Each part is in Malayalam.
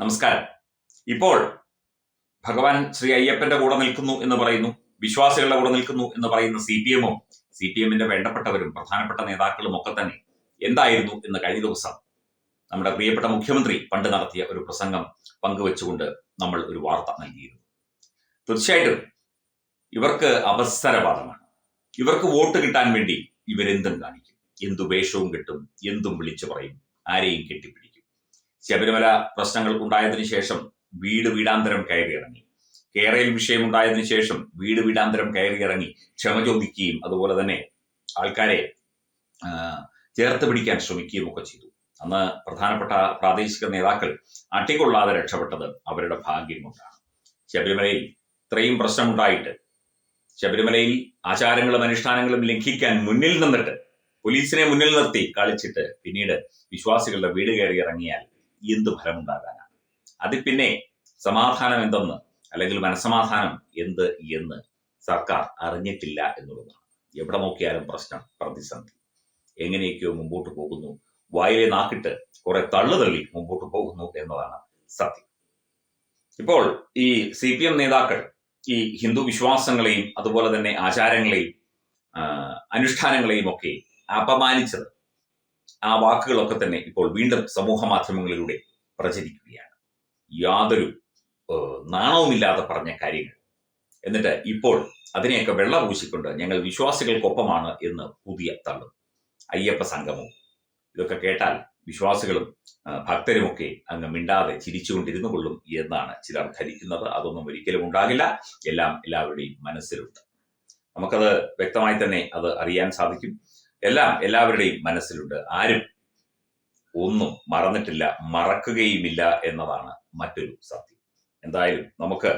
നമസ്കാരം. ഇപ്പോൾ ഭഗവാൻ ശ്രീ അയ്യപ്പന്റെ കൂടെ നിൽക്കുന്നു എന്ന് പറയുന്നു വിശ്വാസികളുടെ കൂടെ നിൽക്കുന്നു എന്ന് പറയുന്ന സി പി എമ്മും സി പി എമ്മിന്റെ വേണ്ടപ്പെട്ടവരും പ്രധാനപ്പെട്ട നേതാക്കളും ഒക്കെ തന്നെ എന്തായിരുന്നു എന്ന് കഴിഞ്ഞ ദിവസം നമ്മുടെ പ്രിയപ്പെട്ട മുഖ്യമന്ത്രി പണ്ട് നടത്തിയ ഒരു പ്രസംഗം പങ്കുവെച്ചുകൊണ്ട് നമ്മൾ ഒരു വാർത്ത നൽകിയിരുന്നു. തീർച്ചയായിട്ടും ഇവർക്ക് അവസരവാദമാണ് ഇവർക്ക് വോട്ട് കിട്ടാൻ വേണ്ടി ഇവരെന്തും കാണിക്കും. എന്തു വേഷവും കിട്ടും എന്തും വിളിച്ചു പറയും ആരെയും കെട്ടിപ്പിടിക്കും. ശബരിമല പ്രശ്നങ്ങൾ ഉണ്ടായതിനു ശേഷം വീട് വീടാന്തരം കയറിയിറങ്ങി കേരളയിൽ വിഷയം ഉണ്ടായതിനു ശേഷം വീട് വീടാന്തരം കയറി ഇറങ്ങി ക്ഷമ ചോദിക്കുകയും അതുപോലെ തന്നെ ആൾക്കാരെ ചേർത്ത് പിടിക്കാൻ ശ്രമിക്കുകയും ഒക്കെ ചെയ്തു. അന്ന് പ്രധാനപ്പെട്ട പ്രാദേശിക നേതാക്കൾ അട്ടികൊള്ളാതെ രക്ഷപ്പെട്ടത് അവരുടെ ഭാഗ്യം കൊണ്ടാണ്. ശബരിമലയിൽ ഇത്രയും പ്രശ്നമുണ്ടായിട്ട് ശബരിമലയിൽ ആചാരങ്ങളും അനുഷ്ഠാനങ്ങളും ലംഘിക്കാൻ മുന്നിൽ നിന്നിട്ട് പോലീസിനെ മുന്നിൽ നിർത്തി കളിച്ചിട്ട് പിന്നീട് വിശ്വാസികളുടെ വീട് കയറി ഇറങ്ങിയാൽ എന്ത് ഫലമുണ്ടാകാനാണ്? അതിൽ പിന്നെ സമാധാനം എന്തെന്ന്? അല്ലെങ്കിൽ മനസമാധാനം എന്ത് എന്ന് സർക്കാർ അറിഞ്ഞിട്ടില്ല എന്നുള്ളതാണ്. എവിടെ നോക്കിയാലും പ്രശ്നം പ്രതിസന്ധി. എങ്ങനെയൊക്കെയോ മുമ്പോട്ട് പോകുന്നു. വായിലെ നാക്കിട്ട് കുറെ തള്ളുതള്ളി മുമ്പോട്ട് പോകുന്നു എന്നതാണ് സത്യം. ഇപ്പോൾ ഈ സി പി എം നേതാക്കൾ ഈ ഹിന്ദു വിശ്വാസങ്ങളെയും അതുപോലെ തന്നെ ആചാരങ്ങളെയും അനുഷ്ഠാനങ്ങളെയും ഒക്കെ അപമാനിച്ചത് ആ വാക്കുകളൊക്കെ തന്നെ ഇപ്പോൾ വീണ്ടും സമൂഹ മാധ്യമങ്ങളിലൂടെ പ്രചരിക്കുകയാണ്. യാതൊരു നാണവുമില്ലാതെ പറഞ്ഞ കാര്യങ്ങൾ. എന്നിട്ട് ഇപ്പോൾ അതിനെയൊക്കെ വെള്ള പൂശിക്കൊണ്ട് ഞങ്ങൾ വിശ്വാസികൾക്കൊപ്പമാണ് എന്ന് പുതിയ തള്ളും. അയ്യപ്പ സംഗമവും. ഇതൊക്കെ കേട്ടാൽ വിശ്വാസികളും ഭക്തരുമൊക്കെ അങ്ങ് മിണ്ടാതെ ചിരിച്ചുകൊണ്ടിരുന്നു കൊള്ളും എന്നാണ് ചിലർ ധരിക്കുന്നത്. അതൊന്നും ഒരിക്കലും ഉണ്ടാകില്ല. എല്ലാം എല്ലാവരുടെയും മനസ്സിലുണ്ട്. നമുക്കത് വ്യക്തമായി തന്നെ അത് അറിയാൻ സാധിക്കും. എല്ലാം എല്ലാവരുടെയും മനസ്സിലുണ്ട്. ആരും ഒന്നും മറന്നിട്ടില്ല മറക്കുകയുമില്ല എന്നതാണ് മറ്റൊരു സത്യം. എന്തായാലും നമുക്ക്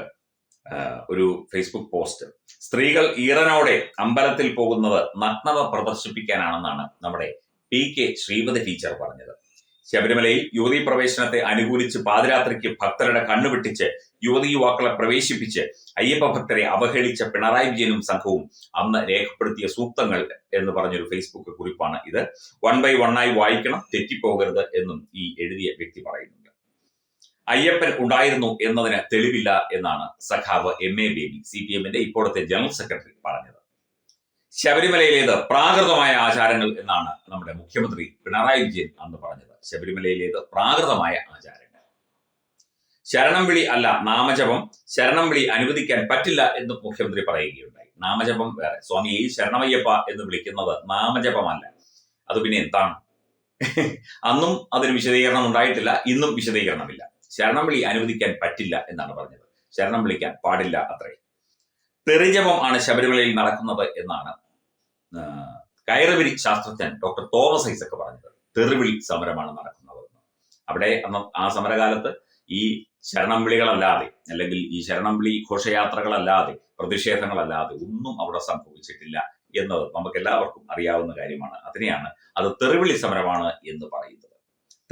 ഒരു ഫേസ്ബുക്ക് പോസ്റ്റ് സ്ത്രീകൾ ഈറനോടെ അമ്പലത്തിൽ പോകുന്നത് നഗ്നത പ്രദർശിപ്പിക്കാനാണെന്നാണ് നമ്മുടെ പി കെ ശ്രീപതി ടീച്ചർ പറഞ്ഞത്. ശബരിമലയിൽ യുവതീ പ്രവേശനത്തെ അനുകൂലിച്ച് പാതിരാത്രിക്ക് ഭക്തരുടെ കണ്ണുവെട്ടിച്ച് യുവതി യുവാക്കളെ പ്രവേശിപ്പിച്ച് അയ്യപ്പ ഭക്തരെ അവഹേളിച്ച പിണറായി വിജയനും സംഘവും അന്ന് രേഖപ്പെടുത്തിയ സൂക്തങ്ങൾ എന്ന് പറഞ്ഞൊരു ഫേസ്ബുക്ക് കുറിപ്പാണ് ഇത്. വൺ ബൈ വണ്ണായി വായിക്കണം തെറ്റിപ്പോകരുത് എന്നും ഈ എഴുതിയ വ്യക്തി പറയുന്നുണ്ട്. അയ്യപ്പൻ ഉണ്ടായിരുന്നു എന്നതിന് തെളിവില്ല എന്നാണ് സഖാവ് M A Baby C P എമ്മിന്റെ ഇപ്പോഴത്തെ ജനറൽ സെക്രട്ടറി പറഞ്ഞത്. ശബരിമലയിലേത് പ്രാകൃതമായ ആചാരങ്ങൾ എന്നാണ് നമ്മുടെ മുഖ്യമന്ത്രി പിണറായി വിജയൻ അന്ന് ശബരിമലയിലേത് പ്രാകൃതമായ ആചാരങ്ങൾ. ശരണം വിളി അല്ല നാമജപം. ശരണം വിളി അനുവദിക്കാൻ പറ്റില്ല എന്ന് മുഖ്യമന്ത്രി പറയുകയുണ്ടായി. നാമജപം വേറെ. സ്വാമി ഈ ശരണമയ്യപ്പ എന്ന് വിളിക്കുന്നത് നാമജപമല്ല. അത് പിന്നെ എന്താണ്? അന്നും അതിന് വിശദീകരണം ഉണ്ടായിട്ടില്ല ഇന്നും വിശദീകരണമില്ല. ശരണം വിളി അനുവദിക്കാൻ പറ്റില്ല എന്നാണ് പറഞ്ഞത്. ശരണം വിളിക്കാൻ പാടില്ല അത്രേ. തെറിജപം ആണ് ശബരിമലയിൽ നടക്കുന്നത് എന്നാണ് കയറുവിരി ശാസ്ത്രജ്ഞൻ ഡോക്ടർ തോമസ് ഐസക് പറഞ്ഞത്. തെറിവിളി സമരമാണ് നടക്കുന്നത്. അവിടെ ആ സമരകാലത്ത് ഈ ശരണം വിളികളല്ലാതെ അല്ലെങ്കിൽ ഈ ശരണം വിളി ഘോഷയാത്രകളല്ലാതെ പ്രതിഷേധങ്ങളല്ലാതെ ഒന്നും അവിടെ സംഭവിച്ചിട്ടില്ല എന്നത് നമുക്ക് എല്ലാവർക്കും അറിയാവുന്ന കാര്യമാണ്. അതിനെയാണ് അത് തെറിവിളി സമരമാണ് എന്ന് പറയുന്നത്.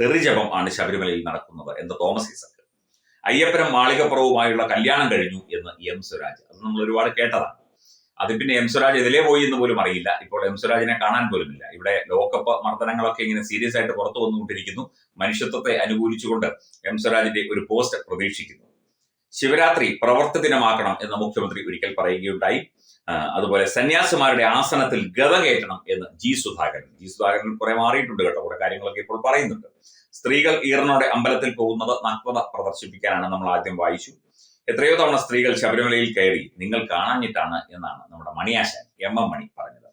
തെറിജപം ആണ് ശബരിമലയിൽ നടക്കുന്നത് എന്ന് തോമസ് ഈസക് അയ്യപ്പനും മാളികപ്പുറവുമായുള്ള കല്യാണം കഴിഞ്ഞു എന്ന് എം സ്വരാജ് അത് നമ്മൾ ഒരുപാട് കേട്ടതാണ്. അത് പിന്നെ എം സ്വരാജ് എതിലേ പോയി എന്ന് പോലും അറിയില്ല. ഇപ്പോൾ എം സ്വരാജിനെ കാണാൻ പോലുമില്ല. ഇവിടെ ലോകകപ്പ് മർദ്ദനങ്ങളൊക്കെ ഇങ്ങനെ സീരിയസ് ആയിട്ട് പുറത്തു വന്നുകൊണ്ടിരിക്കുന്നു. മനുഷ്യത്വത്തെ അനുകൂലിച്ചുകൊണ്ട് എം സ്വരാജിന്റെ ഒരു പോസ്റ്റ് പ്രതീക്ഷിക്കുന്നു. ശിവരാത്രി പ്രവർത്തി ദിനമാക്കണം എന്ന് മുഖ്യമന്ത്രി ഒരിക്കൽ പറയുകയുണ്ടായി. അതുപോലെ സന്യാസിമാരുടെ ആസനത്തിൽ ഗത കയറ്റണം എന്ന് ജി സുധാകരൻ. ജി സുധാകരൻ കുറെ മാറിയിട്ടുണ്ട് കേട്ടോ. കുറെ കാര്യങ്ങളൊക്കെ ഇപ്പോൾ പറയുന്നുണ്ട്. സ്ത്രീകൾ ഈറനോടെ അമ്പലത്തിൽ പോകുന്നത് നഗ്നത പ്രദർശിപ്പിക്കാനാണ് നമ്മൾ ആദ്യം വായിച്ചു. എത്രയോ തവണ സ്ത്രീകൾ ശബരിമലയിൽ കയറി നിങ്ങൾ കാണാഞ്ഞിട്ടാണ് എന്നാണ് നമ്മുടെ മണിയാശൻ എം എം മണി പറഞ്ഞത്.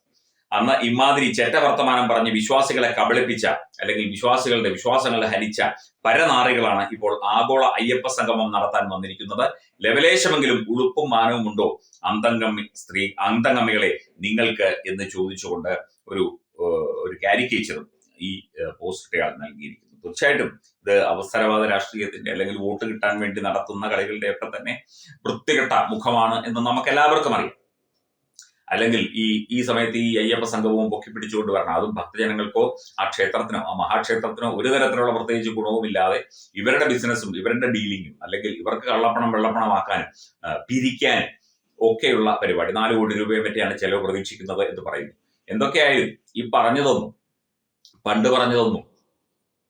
അന്ന് ഇമാതിരി ചെറ്റ വർത്തമാനം പറഞ്ഞ് വിശ്വാസികളെ കബളിപ്പിച്ച അല്ലെങ്കിൽ വിശ്വാസികളുടെ വിശ്വാസങ്ങളെ ഹനിച്ച പരനാറികളാണ് ഇപ്പോൾ ആഗോള അയ്യപ്പ സംഗമം നടത്താൻ വന്നിരിക്കുന്നത്. ലവലേശമെങ്കിലും ഉളുപ്പും മാനവും ഉണ്ടോ? അന്തംഗമ്മി സ്ത്രീ അന്തംഗമ്മികളെ നിങ്ങൾക്ക് എന്ന് ചോദിച്ചുകൊണ്ട് ഒരു ഒരു കാരിക്കേച്ചറും ഈ പോസ്റ്റ് നൽകിയിരിക്കുന്നു. തീർച്ചയായിട്ടും ഇത് അവസരവാദ രാഷ്ട്രീയത്തിന്റെ അല്ലെങ്കിൽ വോട്ട് കിട്ടാൻ വേണ്ടി നടത്തുന്ന കളികളുടെയൊക്കെ തന്നെ വൃത്തികെട്ട മുഖമാണ് എന്ന് നമുക്ക് എല്ലാവർക്കും അറിയാം. അല്ലെങ്കിൽ ഈ ഈ സമയത്ത് ഈ അയ്യപ്പ സംഘവും പൊക്കി പിടിച്ചുകൊണ്ട് വരണം. അതും ഭക്തജനങ്ങൾക്കോ ആ ക്ഷേത്രത്തിനോ ആ മഹാക്ഷേത്രത്തിനോ ഒരു തരത്തിലുള്ള പ്രത്യേകിച്ച് ഗുണവും ഇല്ലാതെ ഇവരുടെ ബിസിനസ്സും ഇവരുടെ ഡീലിങ്ങും അല്ലെങ്കിൽ ഇവർക്ക് കള്ളപ്പണം വെള്ളപ്പണമാക്കാനും പിരിക്കാനും ഒക്കെയുള്ള പരിപാടി. നാല് കോടി രൂപയെ പറ്റിയാണ് ചെലവ് പ്രതീക്ഷിക്കുന്നത് എന്ന് പറയുന്നു. എന്തൊക്കെയായാലും ഈ പറഞ്ഞതൊന്നും പണ്ട് പറഞ്ഞതൊന്നും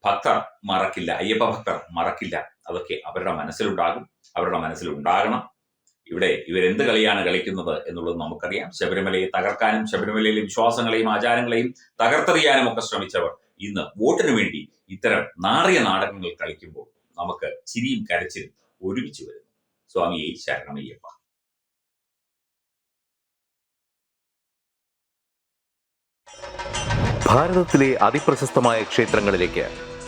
ഭക്തർ മറക്കില്ല അയ്യപ്പ ഭക്തർ മറക്കില്ല. അതൊക്കെ അവരുടെ മനസ്സിലുണ്ടാകും അവരുടെ മനസ്സിലുണ്ടാകണം. ഇവിടെ ഇവരെന്ത് കളിയാണ് കളിക്കുന്നത് എന്നുള്ളത് നമുക്കറിയാം. ശബരിമലയെ തകർക്കാനും ശബരിമലയിലെ വിശ്വാസങ്ങളെയും ആചാരങ്ങളെയും തകർത്തെറിയാനും ഒക്കെ ശ്രമിച്ചവർ ഇന്ന് വോട്ടിനു വേണ്ടി ഇത്തരം നാറിയ നാടകങ്ങൾ കളിക്കുമ്പോൾ നമുക്ക് ചിരിയും കരച്ചിലും ഒരുമിച്ച് വരുന്നു. സ്വാമിയെ ശരണമയ്യപ്പ. ഭാരതത്തിലെ അതിപ്രശസ്തമായ ക്ഷേത്രങ്ങളിലേക്ക്